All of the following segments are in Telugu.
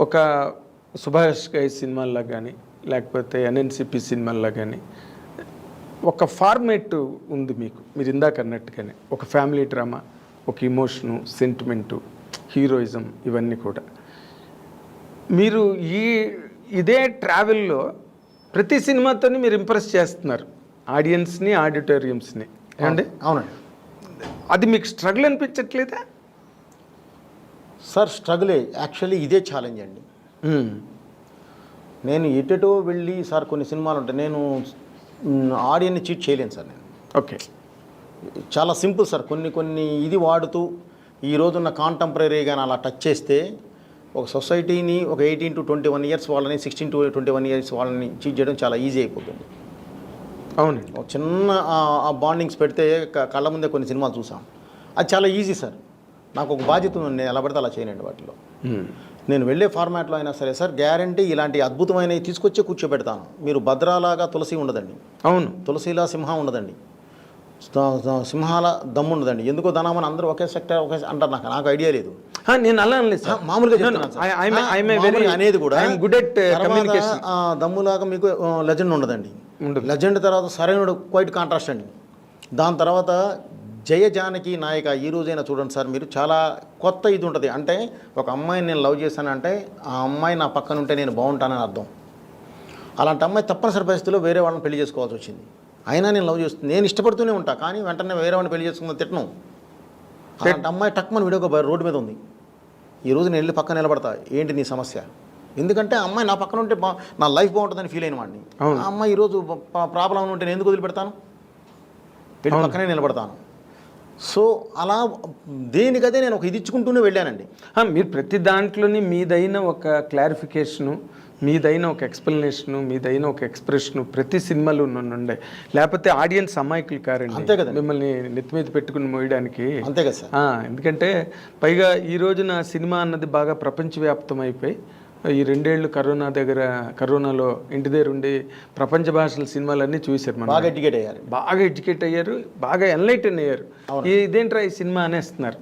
ఒక సుభాష్ గై సినిమాల్లో కానీ లేకపోతే ఎన్ఎన్సిపి సినిమాల్లో కానీ ఒక ఫార్మేట్ ఉంది మీకు. మీరు ఇందాక అన్నట్టుగానే ఒక ఫ్యామిలీ డ్రామా ఒక ఇమోషను సెంటిమెంటు హీరోయిజం ఇవన్నీ కూడా. మీరు ఈ ఇదే ట్రావెల్లో ప్రతి సినిమాతోని మీరు ఇంప్రెస్ చేస్తున్నారు. ఆడియన్స్ని ఆడిటోరియంస్ని. ఏమండి అవునండి. అది మీకు స్ట్రగుల్ అనిపించట్లేదా? సార్ స్ట్రగులే. యాక్చువల్లీ ఇదే ఛాలెంజ్ అండి. నేను ఎటెటో వెళ్ళి సార్ కొన్ని సినిమాలు ఉంటాయి. నేను ఆడియన్ని చీట్ చేయలేను సార్ నేను. ఓకే. చాలా సింపుల్ సార్. కొన్ని కొన్ని ఇది వాడుతూ ఈ రోజున్న కాంటెంపరీగా అలా టచ్ చేస్తే ఒక సొసైటీని ఒక eighteen to twenty one years వాళ్ళని sixteen to twenty one years వాళ్ళని చీట్ చేయడం చాలా ఈజీ అయిపోతుంది. అవునండి. ఒక చిన్న ఆ బాండింగ్స్ పెడితే కళ్ళ ముందే కొన్ని సినిమాలు చూసాం. అది చాలా ఈజీ సార్. నాకు ఒక బాధ్యత ఉంది నేను ఎలా పడితే అలా చేయనండి వాటిలో. నేను వెళ్ళే ఫార్మాట్లో అయినా సరే సార్ గ్యారంటీ ఇలాంటి అద్భుతమైనవి తీసుకొచ్చే కూర్చోబెడతాను. మీరు భద్రాలాగా తులసి ఉండదండి. అవును. తులసిలా సింహం ఉండదండి. సింహాల దమ్ము ఉండదండి. ఎందుకో ధనామని అందరూ ఒకే సెక్టర్ ఒకే అంటారు నాకు. నాకు ఐడియా లేదు. నేను అలా అనలేదు మామూలుగా అనేది కూడా at, uh. ఆ, దమ్ములాగా మీకు లెజెండ్ ఉండదండి. ఉండదు. లెజెండ్ తర్వాత సరైనడు క్వైట్ కాంట్రాస్ట్ అండి. దాని తర్వాత జయ జానకి నాయక ఈ రోజైనా చూడండి సార్ మీరు చాలా కొత్త ఇది ఉంటుంది. అంటే ఒక అమ్మాయిని నేను లవ్ చేశానంటే ఆ అమ్మాయి నా పక్కన ఉంటే నేను బాగుంటానని అర్థం. అలాంటి అమ్మాయి తప్పనిసరి పరిస్థితిలో వేరే వాళ్ళని పెళ్ళి చేసుకోవాల్సి వచ్చింది. అయినా నేను లవ్ చేస్తుంది నేను ఇష్టపడుతూనే ఉంటా కానీ వెంటనే వేరే వాడిని పెళ్ళి చేసుకుందని తిట్టను. అలాంటి అమ్మాయి టక్మని వీడియో రోడ్డు మీద ఉంది. ఈ రోజు నేను వెళ్ళి పక్కన నిలబడతా ఏంటి నీ సమస్య? ఎందుకంటే ఆ అమ్మాయి నా పక్కన ఉంటే బా నా లైఫ్ బాగుంటుందని ఫీల్ అయిన వాడిని. ఆ అమ్మాయి ఈరోజు ప్రాబ్లం ఉంటే నేను ఎందుకు వదిలిపెడతాను? వెళ్ళి. పక్కనే నిలబడతాను. సో అలా దేనికదే నేను ఒక ఇది ఇచ్చుకుంటూనే వెళ్ళానండి. మీరు ప్రతి దాంట్లోని మీదైన ఒక క్లారిఫికేషను మీదైన ఒక ఎక్స్ప్లెనేషను మీదైన ఒక ఎక్స్ప్రెషను ప్రతి సినిమాలో ఉండే. లేకపోతే ఆడియన్స్ అమాయకులు అంతే కారండి కదండి. మిమ్మల్ని నెత్తి మీద పెట్టుకుని మోయడానికి. అంతే కదా సార్. ఎందుకంటే పైగా ఈ రోజున సినిమా అన్నది బాగా ప్రపంచవ్యాప్తం అయిపోయి ఈ రెండేళ్ళు కరోనా దగ్గర కరోనాలో ఇంటి దగ్గర ఉండి ప్రపంచ భాషల సినిమాలన్నీ చూశారు మనం బాగా ఎడ్యుకేట్ అయ్యారు. బాగా ఎడ్యుకేట్ అయ్యారు బాగా ఎన్లైటన్ అయ్యారు. ఇదేంట్రా ఈ సినిమా అనేస్తున్నారు?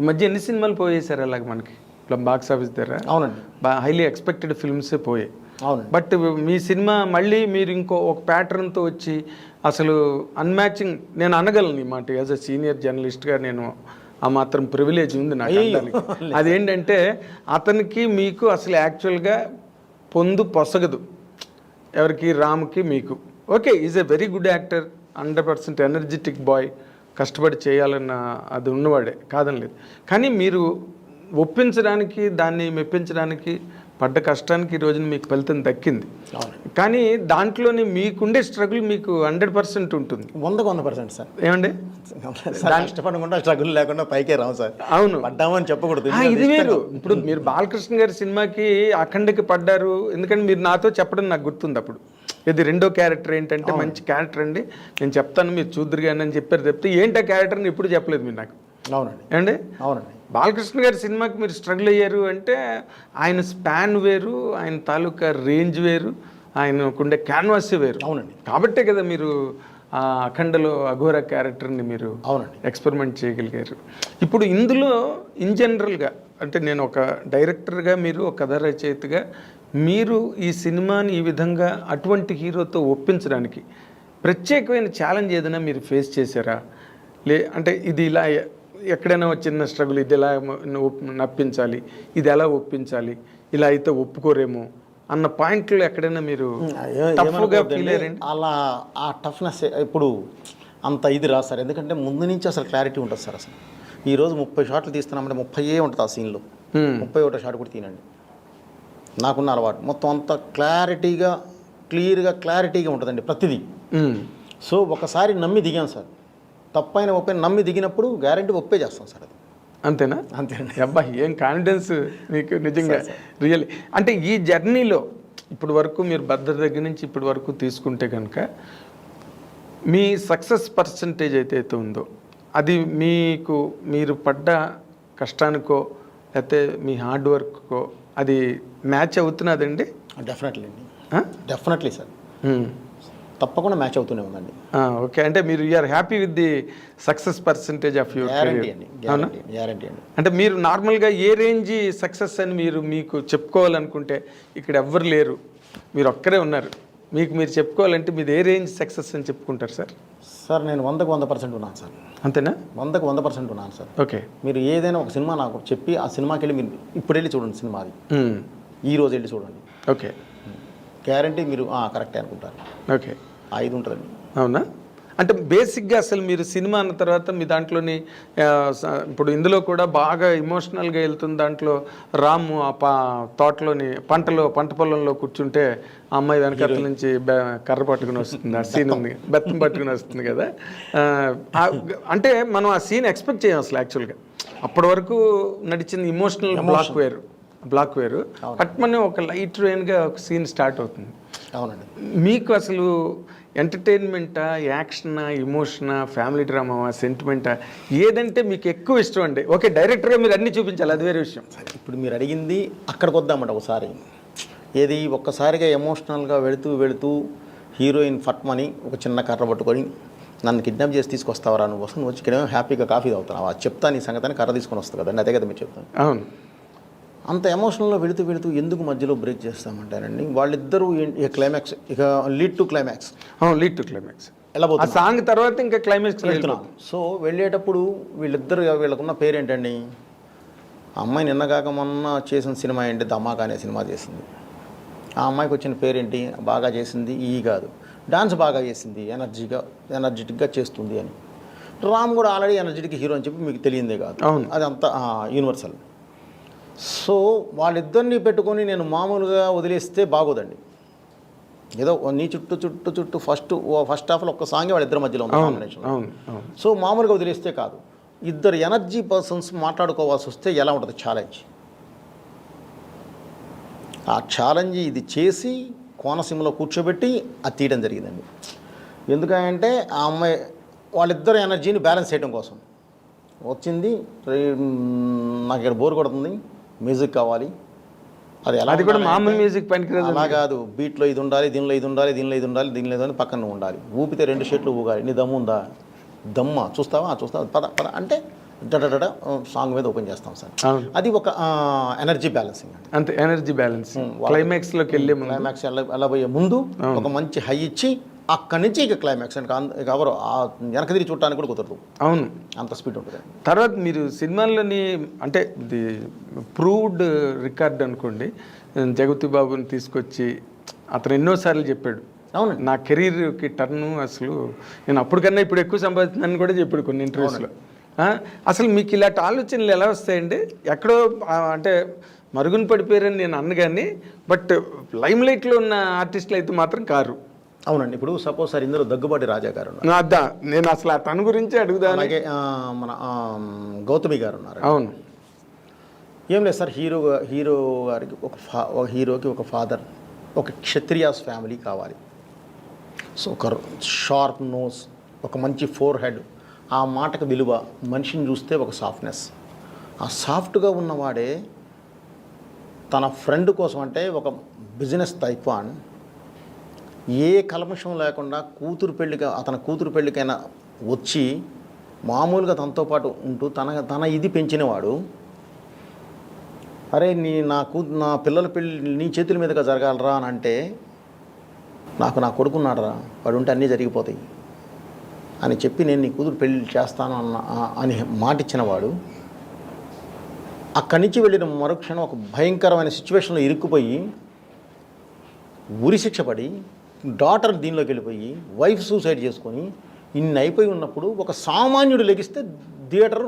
ఈ మధ్య ఎన్ని సినిమాలు పోయేశారు అలాగ మనకి? ఇట్లా బాక్స్ ఆఫీస్ దగ్గర? అవునండి. బా హైలీ ఎక్స్పెక్టెడ్ ఫిల్మ్సే పోయాయి. అవునండి. బట్ మీ సినిమా మళ్ళీ మీరు ఇంకో ఒక ప్యాటర్న్తో వచ్చి అసలు అన్మ్యాచింగ్ నేను అనగలను ఈ మాట. యాజ్ అ సీనియర్ జర్నలిస్ట్గా నేను ఆ మాత్రం ప్రివిలేజ్ ఉంది నాకు. అదేంటంటే అతనికి మీకు అసలు యాక్చువల్గా పొందు పొసగదు. ఎవరికి? రామ్కి మీకు. Okay is a very good actor hundred percent energetic boy కష్టపడి చేయాలన్న అది ఉన్నవాడే కాదనలేదు. కానీ మీరు ఒప్పించడానికి దాన్ని మెప్పించడానికి పడ్డ కష్టానికి ఈ రోజున మీకు ఫలితం దక్కింది. కానీ దాంట్లోని మీకుండే స్ట్రగుల్ మీకు హండ్రెడ్ పర్సెంట్ ఉంటుంది. వందకు వంద పర్సెంట్ సార్. ఏమండి? సార్ కష్టపడకుండా స్ట్రగుల్ లేకుండా పైకే రావు సార్. అవును. పడ్డామని చెప్పకూడదు. ఇది వేరు. ఇప్పుడు మీరు బాలకృష్ణ గారి సినిమాకి అఖండకి పడ్డారు. ఎందుకంటే మీరు నాతో చెప్పడం నాకు గుర్తుంది అప్పుడు. ఇది రెండో క్యారెక్టర్ ఏంటంటే మంచి క్యారెక్టర్ అండి. నేను చెప్తాను మీరు చూద్దరు కానీ అని చెప్పారు చెప్తే ఏంటి ఆ క్యారెక్టర్ని ఎప్పుడు చెప్పలేదు మీరు నాకు. అవునండి. ఏమండి? అవునండి. బాలకృష్ణ గారి సినిమాకి మీరు స్ట్రగుల్ అయ్యారు అంటే ఆయన స్పాన్ వేరు ఆయన తాలూకా రేంజ్ వేరు ఆయనకుండే క్యాన్వాస్ వేరు. అవునండి. కాబట్టే కదా మీరు అఖండలో అఘోర క్యారెక్టర్ని మీరు అవునండి. ఎక్స్పెరిమెంట్ చేయగలిగారు. ఇప్పుడు ఇందులో ఇన్ జనరల్గా అంటే నేను ఒక డైరెక్టర్గా మీరు ఒక కథ రచయితగా మీరు ఈ సినిమాని ఈ విధంగా అటువంటి హీరోతో ఒప్పించడానికి ప్రత్యేకమైన ఛాలెంజ్ ఏదైనా మీరు ఫేస్ చేశారా? లే అంటే ఇది ఇలా ఎక్కడైనా చిన్న స్ట్రగుల్ ఇది ఎలా నప్పించాలి ఇది ఎలా ఒప్పించాలి ఇలా అయితే ఒప్పుకోరేమో అన్న పాయింట్లో ఎక్కడైనా మీరు ఏ- టఫ్గా ఏమనుకోవద్దండి. ఫీల్ అయ్యారండి? అలా ఆ టఫ్నెస్ ఇప్పుడు అంత ఇది రాదు సార్. ఎందుకంటే ముందు నుంచి అసలు క్లారిటీ ఉంటుంది సార్ అసలు. ఈరోజు ముప్పై షాట్లు తీస్తున్నామంటే ముప్పై ఏ ఉంటుంది ఆ సీన్లో. ముప్పై ఒకటో షాట్ కూడా తీనండి నాకున్న అలవాటు. మొత్తం అంతా క్లారిటీగా క్లియర్గా క్లారిటీగా ఉంటుందండి ప్రతిదీ. సో ఒకసారి నమ్మి దిగాం సార్. తప్పైన ఒప్పైన నమ్మి దిగినప్పుడు గ్యారంటీ ఒప్పే చేస్తాం సార్ అది. అంతేనా? అంతేనండి. అబ్బా ఏం కాన్ఫిడెన్స్ మీకు నిజంగా రియల్ అంటే ఈ జర్నీలో ఇప్పుడు వరకు మీరు భద్రత దగ్గర నుంచి ఇప్పటి వరకు తీసుకుంటే కనుక మీ సక్సెస్ పర్సంటేజ్ అయితే ఉందో అది మీకు మీరు పడ్డ కష్టానికో లేకపోతే మీ హార్డ్ వర్క్కో అది మ్యాచ్ అవుతున్నదండి? డెఫినెట్లీ అండి? Definitely sir. తప్పకుండా మ్యాచ్ అవుతూనే ఉందండి. ఓకే. అంటే మీరు you are happy with the success percentage of your guarantee అండి గ్యారంటీ అండి అంటే మీరు నార్మల్గా ఏ రేంజ్ సక్సెస్ అని మీరు మీకు చెప్పుకోవాలనుకుంటే ఇక్కడ ఎవ్వరు లేరు. మీరు ఒక్కరే ఉన్నారు. మీకు మీరు చెప్పుకోవాలంటే మీరు ఏ రేంజ్ సక్సెస్ అని చెప్పుకుంటారు సార్? సార్ నేను వందకు వంద పర్సెంట్ ఉన్నాను సార్. అంతేనా? వందకు వంద పర్సెంట్ ఉన్నాను సార్. ఓకే. మీరు ఏదైనా ఒక సినిమా నాకు చెప్పి ఆ సినిమాకి వెళ్ళి మీరు ఇప్పుడు వెళ్ళి చూడండి సినిమాది. ఈ రోజు వెళ్ళి చూడండి. ఓకే. గ్యారంటీ మీరు కరెక్టే అనుకుంటారు. ఓకే. ఇది ఉంటుందండి అవునా? అంటే బేసిక్గా అసలు మీరు సినిమా అన్న తర్వాత మీ దాంట్లోని ఇప్పుడు ఇందులో కూడా బాగా ఇమోషనల్గా వెళ్తుంది దాంట్లో రాము ఆ పా తోటలోని పంటలో పంట పొలంలో కూర్చుంటే ఆ అమ్మాయి వెనకాల నుంచి కర్ర పట్టుకుని వస్తుంది. ఆ సీన్ ఉంది. బెత్తం పట్టుకుని వస్తుంది కదా. అంటే మనం ఆ సీన్ ఎక్స్పెక్ట్ చేయం అసలు యాక్చువల్గా. అప్పటి వరకు నడిచిన ఇమోషనల్ బ్లాక్ వేరు. బ్లాక్ వేరు. పట్మని ఒక లైట్గా ఒక సీన్ స్టార్ట్ అవుతుంది. అవునండి. మీకు అసలు ఎంటర్టైన్మెంటా యాక్షనా ఇమోషనా ఫ్యామిలీ డ్రామావా సెంటిమెంటా? ఏదంటే మీకు ఎక్కువ ఇష్టం అండి. ఓకే డైరెక్టర్గా మీరు అన్ని చూపించాలి అది వేరే విషయం. ఇప్పుడు మీరు అడిగింది అక్కడికి వద్దామంట ఒకసారి. ఏది ఒక్కసారిగా ఎమోషనల్గా వెళుతూ వెళుతూ హీరోయిన్ ఫట్మని ఒక చిన్న కర్ర పట్టుకొని నన్ను కిడ్నాప్ చేసి తీసుకొస్తావరా నువ్వు? వస్తుంది వచ్చి హ్యాపీగా కాఫీ తాగుతున్నావు? చెప్తాను ఈ సంగతిని కర్ర తీసుకొని వస్తుంది కదండి. అదే కదా మీరు చెప్తాను అవును. అంత ఎమోషనల్లో వెళుతూ వెళుతూ ఎందుకు మధ్యలో బ్రేక్ చేస్తామంటారండి? వాళ్ళిద్దరూ క్లైమాక్స్ ఇక lead to climax lead to climax ఆ వెళ్ళబోతున్నారు సాంగ్ తర్వాత ఇంకా క్లైమాక్స్ వెళ్తున్నాం. సో వెళ్ళేటప్పుడు వీళ్ళిద్దరు వీళ్ళకున్న పేరేంటండి? అమ్మాయి నిన్నగాక మొన్న చేసిన సినిమా ఏంటి? ధమాకా అనే సినిమా చేసింది. ఆ అమ్మాయికి వచ్చిన పేరేంటి? బాగా చేసింది ఈ కాదు. డాన్స్ బాగా చేసింది ఎనర్జీగా ఎనర్జెటిక్గా చేస్తుంది అని. రామ్ కూడా ఆల్రెడీ ఎనర్జెటిక్ హీరో అని చెప్పి మీకు తెలియందే కాదు. అవును. అది అంతా యూనివర్సల్ సో వాళ్ళిద్దరిని పెట్టుకొని నేను మామూలుగా వదిలేస్తే బాగోదండి. ఏదో నీ చుట్టూ చుట్టూ చుట్టూ ఫస్ట్ ఫస్ట్ హాఫ్లో ఒక్క సాంగే వాళ్ళిద్దరి మధ్యలో ఉంది అవును సో మామూలుగా వదిలేస్తే కాదు. ఇద్దరు ఎనర్జీ పర్సన్స్ మాట్లాడుకోవాల్సి వస్తే ఎలా ఉంటుంది ఛాలెంజ్ ఆ ఛాలెంజ్ ఇది చేసి కోనసీమలో కూర్చోబెట్టి అది తీయడం జరిగిందండి. ఎందుకంటే ఆ అమ్మాయి వాళ్ళిద్దరు ఎనర్జీని బ్యాలెన్స్ చేయడం కోసం. వచ్చింది నాకు ఇక్కడ బోర్ కొడుతుంది. మ్యూజిక్ కావాలి. అది ఎలా అది కూడా మామూలు అంటే- మ్యూజిక్ పనికిరాదు. అలా కాదు. బీట్లో ఇది ఉండాలి దీనిలో ఇది ఉండాలి దీనిలో ఇది ఉండాలి దీనిలో ఇది ఉండాలి పక్కన ఉండాలి. ఊపితే రెండు షర్ట్లు ఊగాలి. నీ దమ్ము ఉందా? దమ్మ. చూస్తావా? "ఆ, చూస్తావా? పద పద. అంటే డడడ సాంగ్ మీద ఓపెన్ చేస్తాం సార్. అది ఒక ఎనర్జీ బ్యాలెన్సింగ్ అండి. అంతే ఎనర్జీ బ్యాలెన్స్ క్లైమాక్స్లోకి వెళ్ళే ముందు. క్లైమాక్స్ పోయే ముందు ఒక మంచి హై ఇచ్చి అక్కడి నుంచి ఇక క్లైమాక్స్ ఇక ఎవరు? ఆ వెనక తిరిగి చూడటానికి కూడా కుదరదు. అవును. అంత స్పీడ్ ఉంటుంది. తర్వాత మీరు సినిమాల్లోని అంటే ది ప్రూవ్డ్ రికార్డ్ అనుకోండి జగతి బాబుని తీసుకొచ్చి అతను ఎన్నోసార్లు చెప్పాడు. అవునండి. నా కెరీర్కి టర్న్ అసలు నేను అప్పటికన్నా ఇప్పుడు ఎక్కువ సంపాదిస్తున్నాను కూడా చెప్పాడు కొన్ని ఇంటర్వ్యూస్లో అసలు మీకు ఇలాంటి ఆలోచనలు ఎలా వస్తాయండి? ఎక్కడో అంటే మరుగున పడిపోయారని నేను అన్న కానీ బట్ లైమ్ లైట్లో ఉన్న ఆర్టిస్టులు అయితే మాత్రం కారు. అవునండి. ఇప్పుడు సపోజ్ సార్ ఇందులో దగ్గుబాటి రాజా గారు ఉన్నారు. నా అద్దా నేను అసలు తన గురించి అడుగుదాను అలాగే ఆ, మన ఆ, గౌతమి గారు ఉన్నారు. అవును. ఏం లేదు సార్ హీరో హీరో గారికి ఒక ఫా ఒక హీరోకి ఒక ఫాదర్ ఒక క్షత్రియాస్ ఫ్యామిలీ కావాలి. సో ఒక షార్ప్ నోస్ ఒక మంచి ఫోర్ హెడ్ ఆ మాటకు విలువ మనిషిని చూస్తే ఒక సాఫ్ట్నెస్. ఆ సాఫ్ట్గా ఉన్నవాడే తన ఫ్రెండ్ కోసం అంటే ఒక బిజినెస్ తైఫాన్ ఏ కల్మషం లేకుండా కూతురు పెళ్ళికి అతని కూతురు పెళ్ళికైనా వచ్చి మామూలుగా తనతో పాటు ఉంటూ తన తన ఇది పెంచినవాడు అరే నీ నా కూ నా పిల్లల పెళ్ళి నీ చేతుల మీదుగా జరగాలరా అని అంటే నాకు నా కొడుకున్నాడరా వాడు ఉంటే అన్నీ జరిగిపోతాయి అని చెప్పి నేను నీ కూతురు పెళ్ళి చేస్తాను అన్న అని మాటిచ్చినవాడు అక్కడి నుంచి వెళ్ళిన మరుక్షణం ఒక భయంకరమైన సిచ్యువేషన్లో ఇరుక్కుపోయి ఉరి శిక్ష పడి డాటర్ దీనిలోకి వెళ్ళిపోయి వైఫ్ సూసైడ్ చేసుకొని ఇన్ని అయిపోయి ఉన్నప్పుడు ఒక సామాన్యుడు లెగిస్తే థియేటర్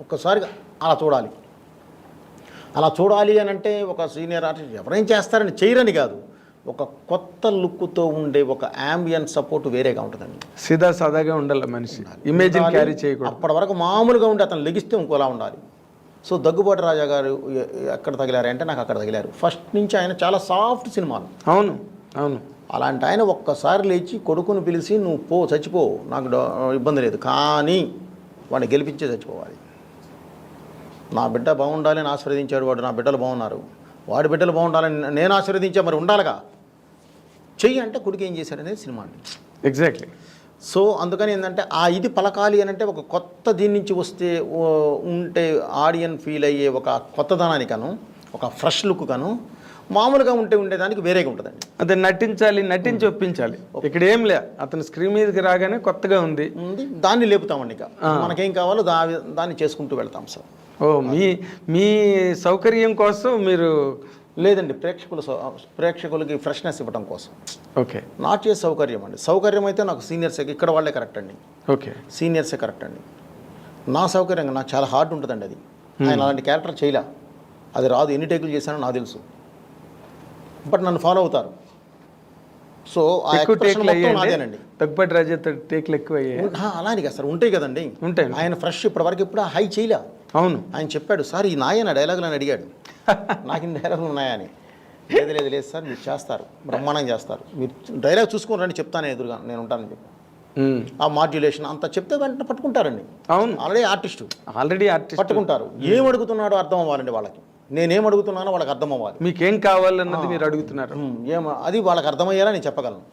ఒక్కసారిగా అలా చూడాలి. అలా చూడాలి అని అంటే ఒక సీనియర్ ఆర్టిస్ట్ ఎవరైనా చేస్తారని చేయరని కాదు. ఒక కొత్త లుక్తో ఉండే ఒక యాంబియన్ సపోర్ట్ వేరేగా ఉంటుందండి. సీదా సాదాగా ఉండాలి మనిషి. ఉండాలి. క్యారీ చేయకూడదు. అప్పటి వరకు మామూలుగా ఉండి అతను లెగిస్తే ఇంకోలా ఉండాలి. సో దగ్గుబాటి రాజా గారు ఎక్కడ తగిలారు అంటే నాకు అక్కడ తగిలారు. ఫస్ట్ నుంచి ఆయన చాలా సాఫ్ట్ సినిమాలు. అవును అవును. అలాంటి ఆయన ఒక్కసారి లేచి కొడుకుని పిలిచి నువ్వు పో చచ్చిపో నాకు ఇబ్బంది లేదు. కానీ వాడిని గెలిపించే చచ్చిపోవాలి. నా బిడ్డ బాగుండాలని ఆశీర్వదించాడు వాడు నా బిడ్డలు బాగున్నారు. వాడి బిడ్డలు బాగుండాలని నేను ఆశీర్వదించా మరి ఉండాలిగా? చెయ్యి అంటే కొడుకు ఏం చేశాడు అనేది సినిమా ఎగ్జాక్ట్లీ సో అందుకని ఏంటంటే ఆ ఇది పలకాలి అని అంటే ఒక కొత్త దీని నుంచి వస్తే ఉంటే ఆడియన్ ఫీల్ అయ్యే ఒక కొత్తదనానికను ఒక ఫ్రెష్ లుక్ కను మామూలుగా ఉంటే ఉండేదానికి వేరేగా ఉంటుందండి. అదే నటించాలి నటించి ఒప్పించాలి. ఇక్కడ ఏం లే అతను స్క్రీన్ మీదకి రాగానే కొత్తగా ఉంది. ఉంది దాన్ని లేపుతామండి ఇక. మనకేం కావాలో దా దాన్ని చేసుకుంటూ వెళ్తాం సార్. ఓ మీ మీ సౌకర్యం కోసం మీరు లేదండి ప్రేక్షకుల ప్రేక్షకులకి ఫ్రెష్నెస్ ఇవ్వడం కోసం. ఓకే. నాట్ చేసే సౌకర్యం అండి. సౌకర్యం అయితే నాకు సీనియర్స్ ఇక్కడ వాళ్ళే కరెక్ట్ అండి. ఓకే. సీనియర్సే కరెక్ట్ అండి. నా సౌకర్యంగా నాకు చాలా హార్డ్ ఉంటుందండి అది. ఆయన అలాంటి క్యారెక్టర్ చేయలే. అది రాదు ఎన్ని టేకులు చేశానో నాకు తెలుసు. బట్ నన్ను ఫాలో అవుతారు. సో ఆ టేక్లు మొత్తం అయ్యాయండి? నాదేనండి. దగ్గుపాటి రాజేతో టేక్లు ఎక్కువ అలానే కదా సార్ ఉంటాయి కదండి. ఉంటాయండి. ఆయన ఫ్రెష్ ఇప్పటివరకు ఎప్పుడు హై చేయలే. అవును. ఆయన చెప్పాడు సార్ ఈ నాయన డైలాగులు అని అడిగాడు. నాకు ఇన్ని డైలాగులు ఉన్నాయా అని లేదు లేదు లేదు సార్ మీరు చేస్తారు బ్రహ్మాండంగా చేస్తారు. మీరు డైలాగ్ చూసుకుని రండి చెప్తాను ఎదురుగా నేను ఉంటానని చెప్పి. ఆ మాడ్యులేషన్ అంతా చెప్తే వెంటనే పట్టుకుంటారండి. అవును. ఆల్రెడీ ఆర్టిస్టు ఆల్రెడీ ఆర్టిస్ట్ పట్టుకుంటారు. ఏం అడుగుతున్నాడో అర్థం అవ్వాలండి వాళ్ళకి. నేనేం అడుగుతున్నానో వాళ్ళకి అర్థం అవ్వాలి మీకేం కావాలన్నది మీరు అడుగుతున్నారు. ఉమ్, ఏం అది వాళ్ళకి అర్థమయ్యేలా నేను చెప్పగలను.